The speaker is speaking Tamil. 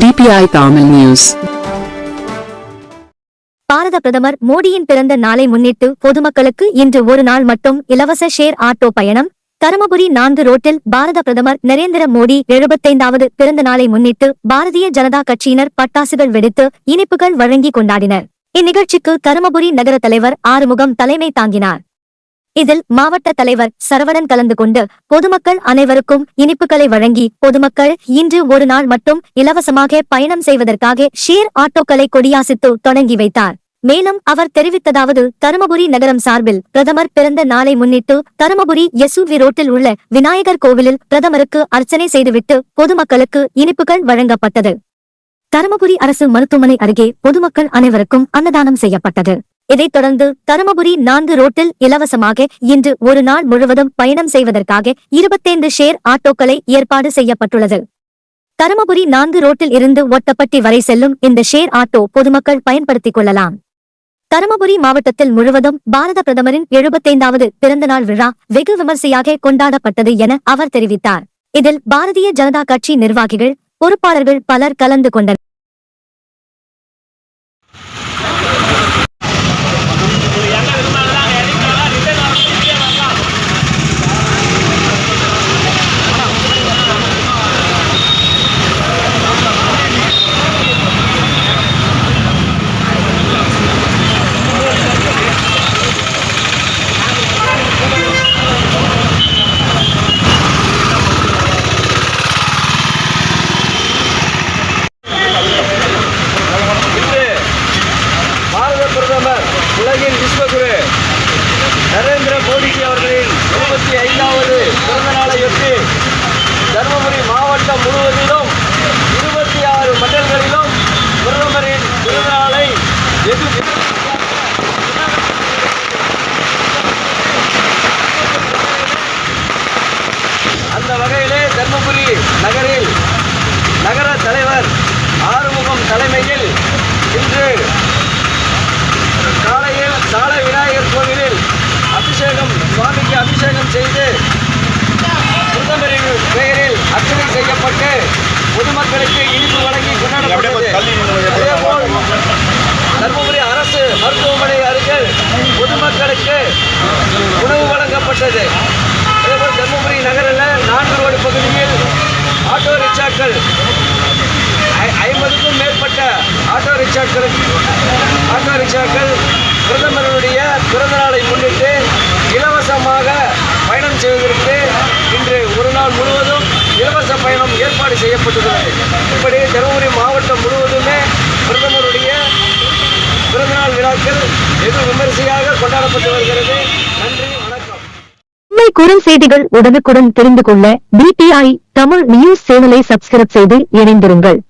டிபிஐ தமிழ் நியூஸ் பாரத பிரதமர் மோடியின் பிறந்த நாளை முன்னிட்டு பொதுமக்களுக்கு இன்று ஒரு நாள் மட்டும் இலவச ஷேர் ஆட்டோ பயணம். தருமபுரி நான்கு ரோட்டில் பாரத பிரதமர் நரேந்திர மோடி எழுபத்தைந்தாவது பிறந்த நாளை முன்னிட்டு பாரதிய ஜனதா கட்சியினர் பட்டாசுகள் வெடித்து இனிப்புகள் வழங்கி கொண்டாடினர். இந்நிகழ்ச்சிக்கு தருமபுரி நகர தலைவர் ஆறுமுகம் தலைமை தாங்கினார். இதில் மாவட்ட தலைவர் சரவணன் கலந்து கொண்டு பொதுமக்கள் அனைவருக்கும் இனிப்புகளை வழங்கி பொதுமக்கள் இன்று ஒரு நாள் மட்டும் இலவசமாக பயணம் செய்வதற்காக ஷேர் ஆட்டோக்களை கொடியாசித்து தொடங்கி வைத்தார். மேலும் அவர் தெரிவித்ததாவது தருமபுரி நகரம் சார்பில் பிரதமர் பிறந்த நாளை முன்னிட்டு தருமபுரி எஸ்யூவி ரோட்டில் உள்ள விநாயகர் கோவிலில் பிரதமருக்கு அர்ச்சனை செய்துவிட்டு பொதுமக்களுக்கு இனிப்புகள் வழங்கப்பட்டது. தருமபுரி அரசு மருத்துவமனை அருகே பொதுமக்கள் அனைவருக்கும் அன்னதானம் செய்யப்பட்டது. இதைத் தொடர்ந்து தருமபுரி நான்கு ரோட்டில் இலவசமாக இன்று ஒரு நாள் முழுவதும் பயணம் செய்வதற்காக இருபத்தைந்து ஷேர் ஆட்டோக்களை ஏற்பாடு செய்யப்பட்டுள்ளது. தருமபுரி நான்கு ரோட்டில் இருந்து ஒட்டப்பட்டி வரை செல்லும் இந்த ஷேர் ஆட்டோ பொதுமக்கள் பயன்படுத்திக் கொள்ளலாம். தருமபுரி மாவட்டத்தில் முழுவதும் பாரத பிரதமரின் எழுபத்தைந்தாவது பிறந்தநாள் விழா வெகு விமர்சையாக கொண்டாடப்பட்டது என அவர் தெரிவித்தார். இதில் பாரதிய ஜனதா கட்சி நிர்வாகிகள் பொறுப்பாளர்கள் பலர் கலந்து கொண்டனர். உலகின் விஸ்வகுரு நரேந்திர மோடிஜி அவர்களின் இருபத்தி ஐந்தாவது பிறந்த நாளையொட்டி தருமபுரி மாவட்டம் முழுவதிலும் இருபத்தி ஆறு மண்டலங்களிலும் பிரதமரின் பிறந்த நாளை வெகு அந்த வகையிலே தர்மபுரி நகரில் நகர தலைவர் ஆறுமுகம் தலைமையில் இன்று காலையில் சால விநாயகர் கோவிலில் அபிஷேகம் சுவாமிக்கு அபிஷேகம் செய்து பிரதமரின் பெயரில் செய்யப்பட்டு பொதுமக்களுக்கு இனிப்பு வழங்கி தர்மபுரி அரசு மருத்துவமனை அருகில் பொதுமக்களுக்கு உணவு வழங்கப்பட்டது. அதேபோல் தர்மபுரி நகரில் நான்கு ரோடு பகுதியில் ஆட்டோ ரிக்ஷாக்கள் ஐம்பதுக்கும் மேற்பட்ட ஆட்டோ ரிக்ஷாக்கள் ஆட்டோ ரிக்ஷாக்கள் பிரதமருடைய பிறந்த நாளை முன்னிட்டு இலவசமாக பயணம் செய்வதற்கு இன்று ஒரு நாள் முழுவதும் இலவச பயணம் ஏற்பாடு செய்யப்பட்டுள்ளது. இப்படி தருமபுரி மாவட்டம் முழுவதுமே பிரதமருடைய பிறந்தநாள் விழாக்கள் வெகு விமரிசையாக கொண்டாடப்பட்டு வருகிறது. நன்றி வணக்கம். உண்மை குரல் செய்திகள் உடனுக்குடன் தெரிந்து கொள்ள பிடிஐ தமிழ் நியூஸ் சேனலை சப்ஸ்கிரைப் செய்து இணைந்திருங்கள்.